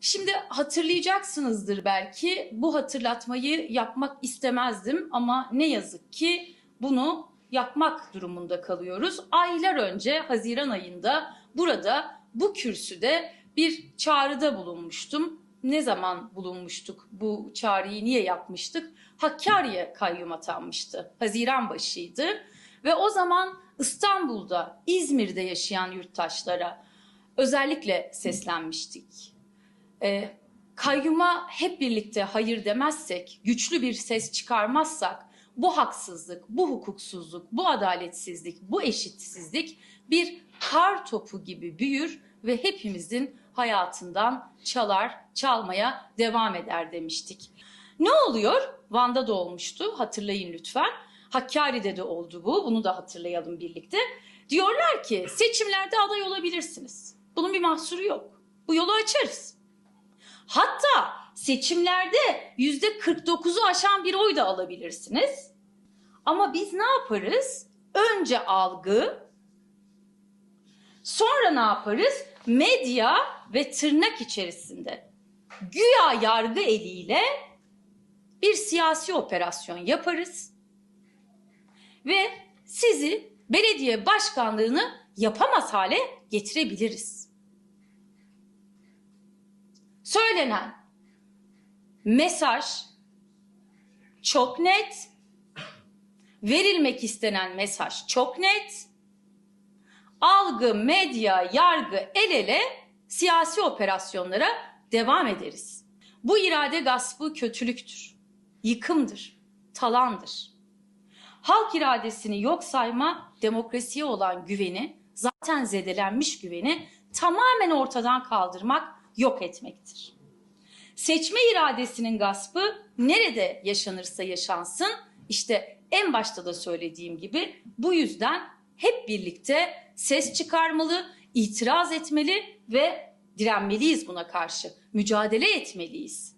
Şimdi hatırlayacaksınızdır belki. Bu hatırlatmayı yapmak istemezdim ama ne yazık ki bunu yapmak durumunda kalıyoruz. Aylar önce Haziran ayında burada bu kürsüde bir çağrıda bulunmuştum. Ne zaman bulunmuştuk? Bu çağrıyı niye yapmıştık? Hakkari'ye kayyum atanmıştı. Haziran başıydı. Ve o zaman İstanbul'da, İzmir'de yaşayan yurttaşlara özellikle seslenmiştik. Ee, kayyuma hep birlikte hayır demezsek, güçlü bir ses çıkarmazsak bu haksızlık, bu hukuksuzluk, bu adaletsizlik, bu eşitsizlik bir kar topu gibi büyür ve hepimizin hayatından çalar, çalmaya devam eder demiştik. Ne oluyor? Van'da da olmuştu, hatırlayın lütfen. Hakkari'de de oldu bu, bunu da hatırlayalım birlikte. Diyorlar ki seçimlerde aday olabilirsiniz. Bunun bir mahsuru yok. Bu yolu açarız. Hatta seçimlerde yüzde 49'u aşan bir oy da alabilirsiniz. Ama biz ne yaparız? Önce algı, sonra ne yaparız? Medya ve tırnak içerisinde güya yargı eliyle bir siyasi operasyon yaparız ve sizi belediye başkanlığını yapamaz hale getirebiliriz. Söylenen mesaj çok net, verilmek istenen mesaj çok net. Algı, medya, yargı el ele siyasi operasyonlara devam ederiz. Bu irade gaspı kötülüktür, yıkımdır, talandır. Halk iradesini yok sayma, demokrasiye olan güveni, zaten zedelenmiş güveni tamamen ortadan kaldırmak, yok etmektir. Seçme iradesinin gaspı nerede yaşanırsa yaşansın, işte en başta da söylediğim gibi bu yüzden hep birlikte ses çıkarmalı, itiraz etmeli ve direnmeliyiz buna karşı, mücadele etmeliyiz.